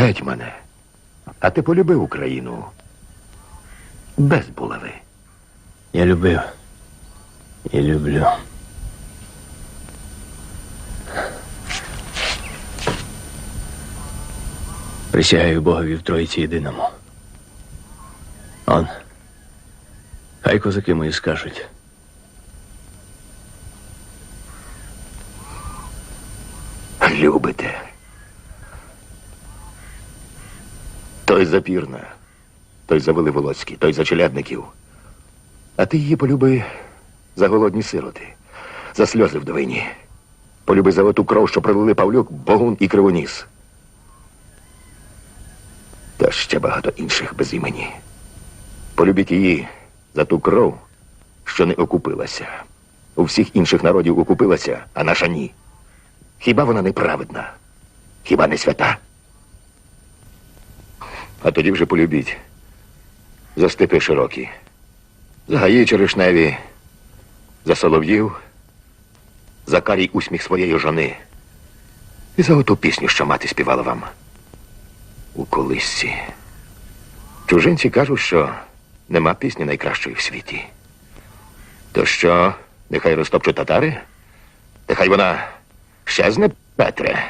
Гетьмане, а ти полюбив Україну без булави. Я любив і люблю. Присягаю Богові в Троїці єдиному. Он. Хай козаки мої скажуть. Любите. Той за Пірна, той за Веливолоцький, той за челядників. А ти її полюби за голодні сироти, за сльози вдовині. Полюби за оту кров, що пролили Павлюк, Богун і Кривоніс. Та ще багато інших без імені. Полюбіть її за ту кров, що не окупилася. У всіх інших народів окупилася, а наша ні. Хіба вона неправедна? Хіба не свята? А тоді вже полюбіть. За степи широкі, за гаї черешневі, за солов'їв, за карій усміх своєї жони. І за оту пісню, що мати співала вам у колисці. Чужинці кажуть, що нема пісні найкращої в світі. То що, нехай розтопчуть татари? Нехай вона щезне, Петре.